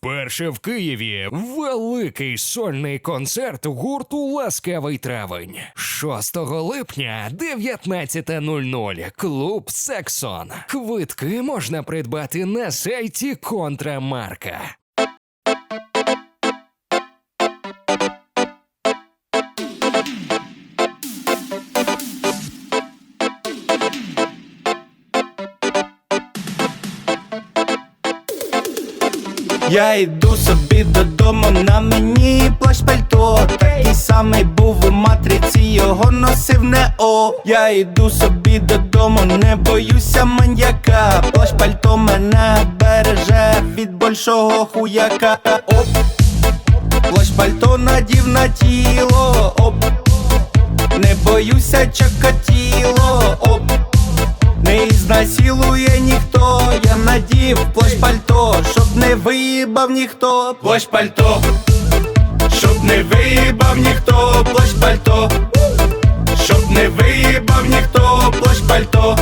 Вперше в Києві великий сольний концерт гурту Ласкавий травень. 6 липня, 19.00. Клуб Сексон. Квитки можна придбати на сайті Контрамарка. Я йду собі додому, на мені плащ пальто Такий самий був у матриці, його носив не о. Я йду собі додому, не боюся маньяка. Плащ пальто мене береже від большого хуяка. Оп, плащ пальто надів на тіло, оп. Не боюся чокатіло, оп. Не ізнасилує ніхто, я виїбав ніхто, плащ пальто, щоб не виїбав ніхто, плащ пальто, щоб не виїбав ніхто, плащ пальто,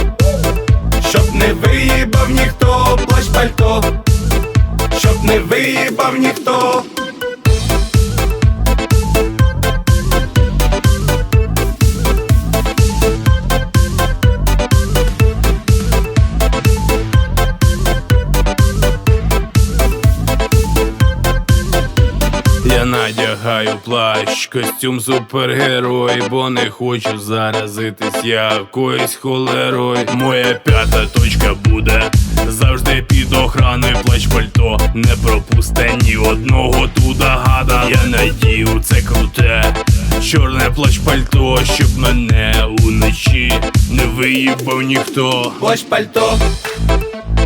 щоб не виїбав ніхто, плащ пальто, щоб не виїбав ніхто. Я надягаю плащ, костюм супергерой, бо не хочу заразитись якоюсь холерою. Моя п'ята точка буде завжди під охраною плащ пальто. Не пропусте ні одного туда гада. Я надію це круте, чорне плащ пальто, щоб мене уночі не виїбав ніхто. плащ пальто,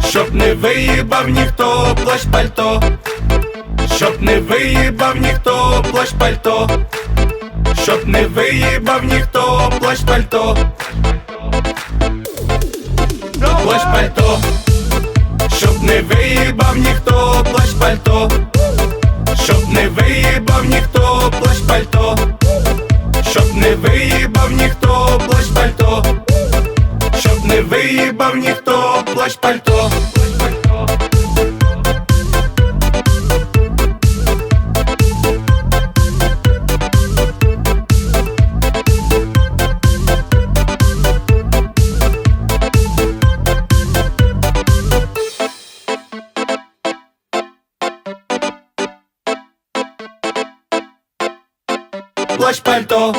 щоб не виїбав ніхто, плащ пальто, не виїбав ніхто, плащ пальто, щоб не виїбав ніхто, плащ пальто, плащ пальто, щоб не виїбав ніхто, плащ пальто, щоб не виїбав ніхто, плащ пальто, щоб не виїбав ніхто, плащ пальто. Щоб не виїбав ніхто плащ пальто. Плащ пальто.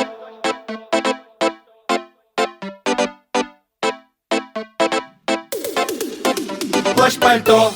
Плащ пальто.